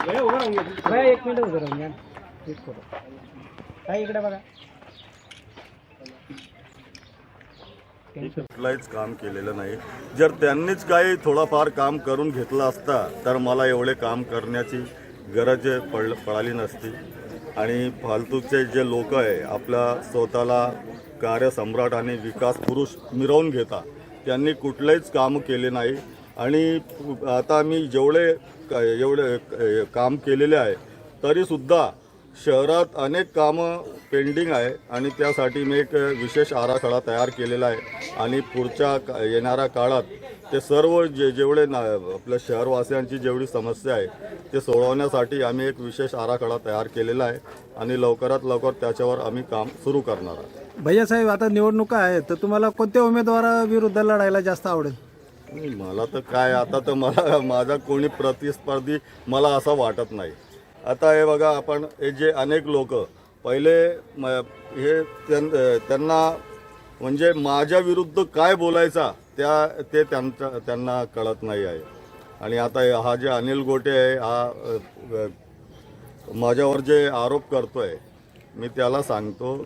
एक मिनिट उभं राहून घ्या. एक फोटो. काय इकडे बघा. कुठलाहीच काम केलेलं नाही. जर त्यांनीच काही थोडंफार काम करून घेतलं असता तर मला एवढे काम करण्याची गरज पड पडाली नसती. आणि फालतूचे जे लोक आहे आपल्या स्वतःला कार्यसम्राट आणि विकास पुरुष मिरवून घेता त्यांनी कुठलेच काम केले नाही. आणि आता मी जेवढे क- एवढे काम केलेले आहे तरीसुद्धा शहरात अनेक कामं पेंडिंग आहे आणि त्यासाठी मी एक विशेष आराखडा तयार केलेला आहे. आणि पुढच्या का- येणाऱ्या काळात ते सर्व जे जेवढे ना आपल्या शहरवासियांची जेवढी समस्या आहे ते सोडवण्यासाठी आम्ही एक विशेष आराखडा तयार केलेला आहे आणि लवकरात लवकर त्याच्यावर आम्ही काम सुरू करणार आहोत. भैयासाहेब आता निवडणुका आहेत तर तुम्हाला कोणत्या उमेदवाराविरुद्ध लढायला जास्त आवडेल? नाही, मला तर काय आता तर मला माझा कोणी प्रतिस्पर्धी मला असं वाटत नाही. आता हे बघा आपण हे जे अनेक लोक पहिले म हे त्यां- त्यांना म्हणजे माझ्या विरुद्ध काय बोलायचा त्या ते त्यांच्या त्यांना कळत नाही आहे. आणि आता हा जे अनिल गोटे आहे हा माझ्यावर जे आरोप करतो आहे मी त्याला सांगतो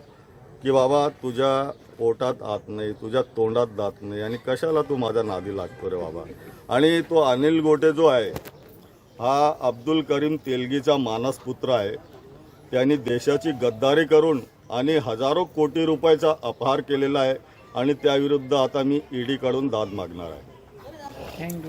की बाबा तुझ्या पोटात आत नाही तुझ्या तोंडात दात नाही आणि कशाला तू माझ्या नादी लागतो रे बाबा? आणि तो अनिल गोटे जो आहे हा अब्दुल करीम तेलगीचा मानसपुत्र आहे. त्यांनी देशाची गद्दारी करून आणि हजारो कोटी रुपयाचा अपहार केलेला आहे आणि त्याविरुद्ध आता मी ईडीकडून दाद मागणार आहे.